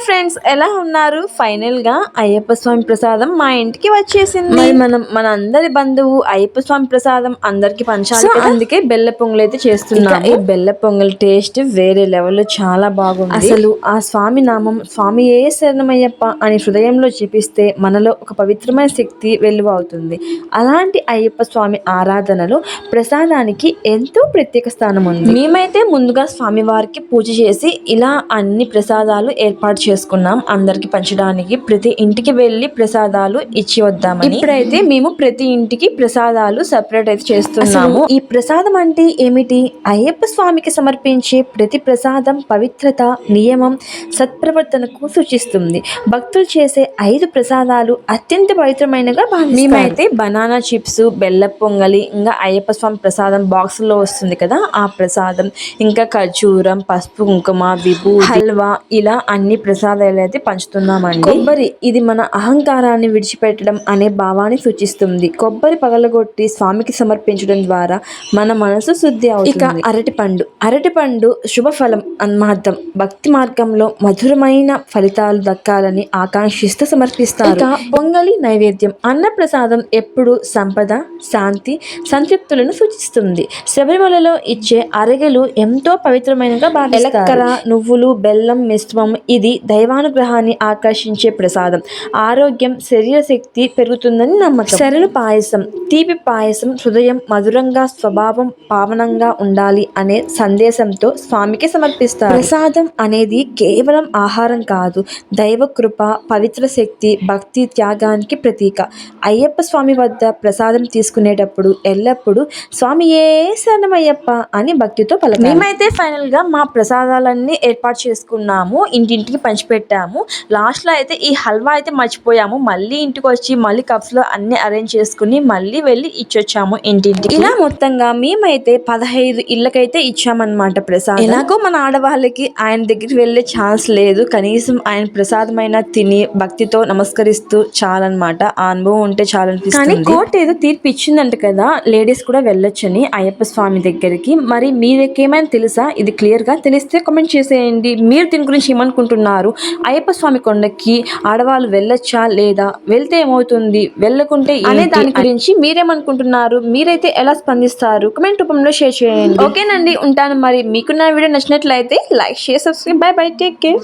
Hi friends ఎలా ఉన్నారు? ఫైనల్గా అయ్యప్ప స్వామి ప్రసాదం మా ఇంటికి వచ్చేసింది. మరి మనం మన అందరి బంధువు అయ్యప్ప స్వామి ప్రసాదం అందరికి పంచాలి. అందుకే బెల్ల పొంగల్ అయితే చేస్తున్నాము. ఈ బెల్ల పొంగల్ టేస్ట్ వేరే లెవెల్ చాలా బాగుంది. అసలు ఆ స్వామి నామం స్వామి ఏ శరణమయ్యప్ప అని హృదయంలో జపిస్తే మనలో ఒక పవిత్రమైన శక్తి వెలువ అవుతుంది అలాంటి అయ్యప్ప స్వామి ఆరాధనలో ప్రసాదానికి ఎంతో ప్రత్యేక స్థానం ఉంది. మేమైతే ముందుగా స్వామి వారికి పూజ చేసి ఇలా అన్ని ప్రసాదాలు ఏర్పాటు చేసుకున్నాం. అందరికి పంచడానికి ప్రతి ఇంటికి వెళ్ళి ప్రసాదాలు ఇచ్చి వద్దామని. ఇప్పుడైతే మేము ప్రతి ఇంటికి ప్రసాదాలు సెపరేట్ అయితే చేస్తున్నాము. ఈ ప్రసాదం అంటే ఏమిటి? అయ్యప్ప స్వామికి సమర్పించే ప్రతి ప్రసాదం పవిత్రత నియమం సత్ప్రవర్తనకు సూచిస్తుంది. భక్తులు చేసే ఐదు ప్రసాదాలు అత్యంత పవిత్రమైనగా మేమైతే బనానా చిప్స్ బెల్ల పొంగలి ఇంకా అయ్యప్ప స్వామి ప్రసాదం బాక్స్లో వస్తుంది కదా ఆ ప్రసాదం. ఇంకా ఖర్జూరం పసుపు కుంకుమ విభూ హల్వా ఇలా అన్ని ప్రసాదాలు అయితే పంచుతున్నామండి. కొబ్బరి ఇది మన అహంకారాన్ని విడిచిపెట్టడం అనే భావాన్ని సూచిస్తుంది. కొబ్బరి పగలగొట్టి స్వామికి సమర్పించడం ద్వారా మన మనసు శుద్ధి అవుతుంది. ఇక అరటి పండు. అరటి పండు శుభ ఫలం అన్మార్థం భక్తి మార్గంలో మధురమైన ఫలితాలు దక్కాలని ఆకాంక్షిస్తూ సమర్పిస్తారు. ఇక పొంగలి నైవేద్యం. అన్న ప్రసాదం ఎప్పుడు సంపద శాంతి సంతృప్తులను సూచిస్తుంది. శబరిమలలో ఇచ్చే అరగలు ఎంతో పవిత్రమైనగా భావిస్తారు. నువ్వులు బెల్లం మిశ్రమం ఇది దైవానుగ్రహాన్ని ఆకర్షించే ప్రసాదం. ఆరోగ్యం శరీర శక్తి పెరుగుతుందని నమ్మకం. శరలు పాయసం తీపి పాయసం హృదయం మధురంగా స్వభావం పావనంగా ఉండాలి అనే సందేశంతో స్వామికి సమర్పిస్తారు. ప్రసాదం అనేది కేవలం ఆహారం కాదు దైవ కృప పవిత్ర శక్తి భక్తి త్యాగానికి ప్రతీక. అయ్యప్ప స్వామి వద్ద ప్రసాదం తీసుకునేటప్పుడు ఎల్లప్పుడూ స్వామి ఏ శరణమయ్యప్ప అని భక్తితో పలకాలి. మేమైతే ఫైనల్గా మా ప్రసాదాలన్నీ ఏర్పాటు చేసుకున్నాము. ఇంటింటికి పంచిపెట్టాము లాస్ట్లో అయితే ఈ హల్వా అయితే మర్చిపోయాము. మళ్ళీ ఇంటికి వచ్చి మళ్ళీ కప్స్లో అన్ని అరేంజ్ చేసుకుని మళ్ళీ వెళ్ళి ఇచ్చొచ్చాము ఇంటింటికి. ఇలా మొత్తంగా మేమైతే పదహైదు ఇళ్ళకైతే ఇచ్చామన్నమాట ప్రసాదం. ఎలాగో మన ఆడవాళ్ళకి ఆయన దగ్గరికి వెళ్ళే ఛాన్స్ లేదు. కనీసం ఆయన ప్రసాదమైన తిని భక్తితో నమస్కరిస్తూ చాలన్నమాట. ఆ అనుభవం ఉంటే చాలనిపిస్తుంది. కానీ కోర్టు ఏదో తీర్పు ఇచ్చిందంట కదా. లేడీస్ కూడా వెళ్ళొచ్చని అయ్యప్ప స్వామి దగ్గరికి. మరి మీకేమైనా తెలుసా? ఇది క్లియర్గా? తెలిస్తే కామెంట్ చేసేయండి. మీరు దీని గురించి ఏమనుకుంటున్నారు? అయ్యప్ప స్వామి కొండకి ఆడవాళ్ళు వెళ్ళొచ్చా లేదా? వెళ్తే ఏమవుతుంది? వెళ్ళకుంటే అనే దాని గురించి మీరేమనుకుంటున్నారు? మీరైతే ఎలా స్పందిస్తారు? కమెంట్ రూపంలో షేర్ చేయండి. ఓకేనండి ఉంటాను మరి. మీకు నా వీడియో నచ్చినట్లయితే like share subscribe. Bye bye take care.